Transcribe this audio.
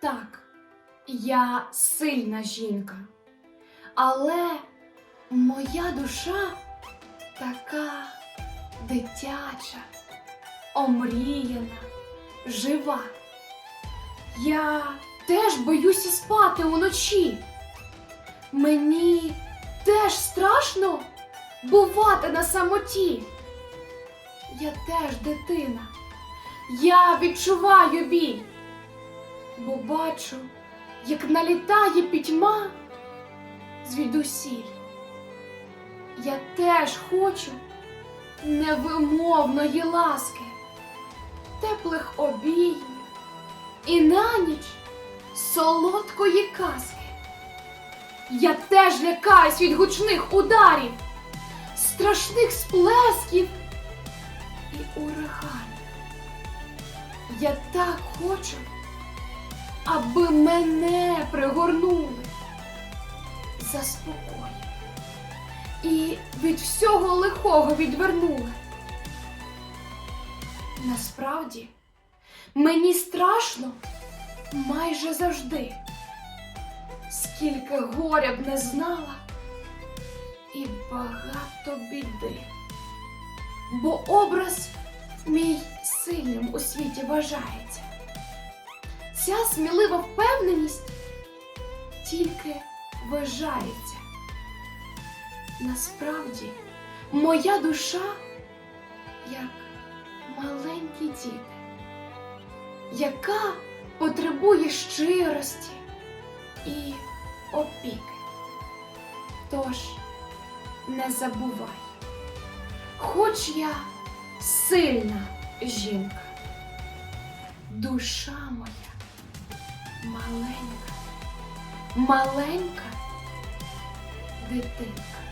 Так, я сильна жінка, але моя душа така дитяча, омріяна, жива. Я теж боюся спати уночі. Мені теж страшно бувати на самоті. Я теж дитина. Я відчуваю біль, бо бачу, як налітає пітьма звідусіль. Я теж хочу невимовної ласки, теплих обіймів і на ніч солодкої казки. Я теж лякаюсь від гучних ударів, страшних сплесків і ураганів. Я так хочу, аби мене пригорнули, заспокоїли і від всього лихого відвернули. Насправді, мені страшно майже завжди, скільки горя б не знала і багато біди. Бо образ мій сильним у світі вважається. Ця смілива впевненість тільки вважається. Насправді, моя душа як маленькі діти, яка потребує щирості і опіки. Тож не забувай, хоч я сильна жінка, душа моя маленька, маленька дитинка.